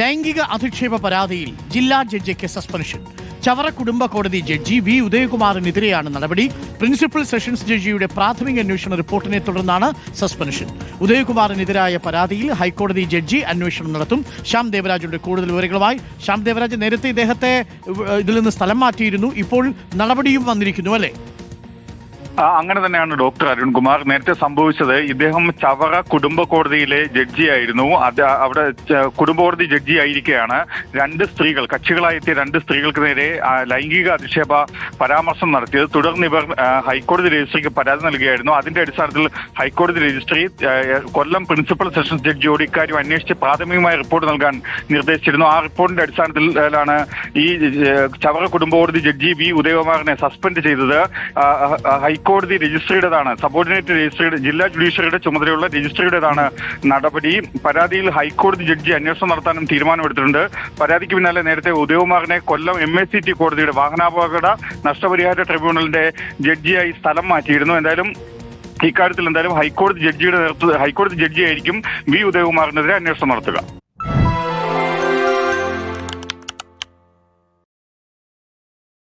ലൈംഗിക അധിക്ഷേപ പരാതിയിൽ ജില്ലാ ജഡ്ജിക്ക് സസ്പെൻഷൻ ചവറ കുടുംബ കോടതി ജഡ്ജി വി ഉദയകുമാറിനെതിരെയാണ് നടപടി. പ്രിൻസിപ്പൽ സെഷൻസ് ജഡ്ജിയുടെ പ്രാഥമിക അന്വേഷണ റിപ്പോർട്ടിനെ തുടർന്നാണ് സസ്പെൻഷൻ ഉദയകുമാറിനെതിരായ പരാതിയിൽ ഹൈക്കോടതി ജഡ്ജി അന്വേഷണം നടത്തും. ശ്യാം ദേവരാജുണ്ട് കൂടുതൽ വിവരങ്ങളുമായി. ശ്യാം ദേവരാജ് നേരത്തെ ഇദ്ദേഹത്തെ ഇതിൽ നിന്ന് സ്ഥലം മാറ്റിയിരുന്നു. ഇപ്പോൾ നടപടിയും വന്നിരിക്കുന്നു അല്ലേ? അങ്ങനെ തന്നെയാണ് ഡോക്ടർ അരുൺകുമാർ. നേരത്തെ സംഭവിച്ചത് ഇദ്ദേഹം ചവറ കുടുംബ കോടതിയിലെ ജഡ്ജിയായിരുന്നു. അത് അവിടെ കുടുംബ കോടതി ജഡ്ജി ആയിരിക്കെയാണ് രണ്ട് സ്ത്രീകൾ കക്ഷികളായി എത്തിയ രണ്ട് സ്ത്രീകൾക്ക് നേരെ ലൈംഗിക അധിക്ഷേപ പരാമർശം നടത്തിയത്. തുടർന്ന് ഇവർ ഹൈക്കോടതി രജിസ്ട്രിക്ക് പരാതി നൽകുകയായിരുന്നു അതിന്റെ അടിസ്ഥാനത്തിൽ ഹൈക്കോടതി രജിസ്ട്രി കൊല്ലം പ്രിൻസിപ്പൽ സെഷൻസ് ജഡ്ജിയോട് ഇക്കാര്യം അന്വേഷിച്ച് പ്രാഥമികമായ റിപ്പോർട്ട് നൽകാൻ നിർദ്ദേശിച്ചിരുന്നു. ആ റിപ്പോർട്ടിന്റെ അടിസ്ഥാനത്തിലാണ് ഈ ചവറ കുടുംബ കോടതി ജഡ്ജി വി ഉദയകുമാറിനെ സസ്പെൻഡ് ചെയ്തത്. ആ, ഹൈക്കോടതി രജിസ്ട്രിയുടേതാണ് സബോർഡിനേറ്റ് രജിസ്ട്രിയുടെ ജില്ലാ ജുഡീഷ്യറിയുടെ ചുമതലയുള്ള രജിസ്ട്രിയുടേതാണ് നടപടി. പരാതിയിൽ ഹൈക്കോടതി ജഡ്ജി അന്വേഷണം നടത്താനും തീരുമാനമെടുത്തിട്ടുണ്ട്. പരാതിക്ക് പിന്നാലെ നേരത്തെ ഉദയകുമാറിനെ Kollam M S C T കോടതിയുടെ വാഹനാപകട നഷ്ടപരിഹാര ട്രിബ്യൂണലിന്റെ ജഡ്ജിയായി സ്ഥലം മാറ്റിയിരുന്നു. എന്തായാലും ഇക്കാര്യത്തിൽ എന്തായാലും ഹൈക്കോടതി ജഡ്ജിയുടെ നേതൃത്വ ഹൈക്കോടതി ജഡ്ജിയായിരിക്കും വി ഉദയകുമാറിനെതിരെ അന്വേഷണം നടത്തുക.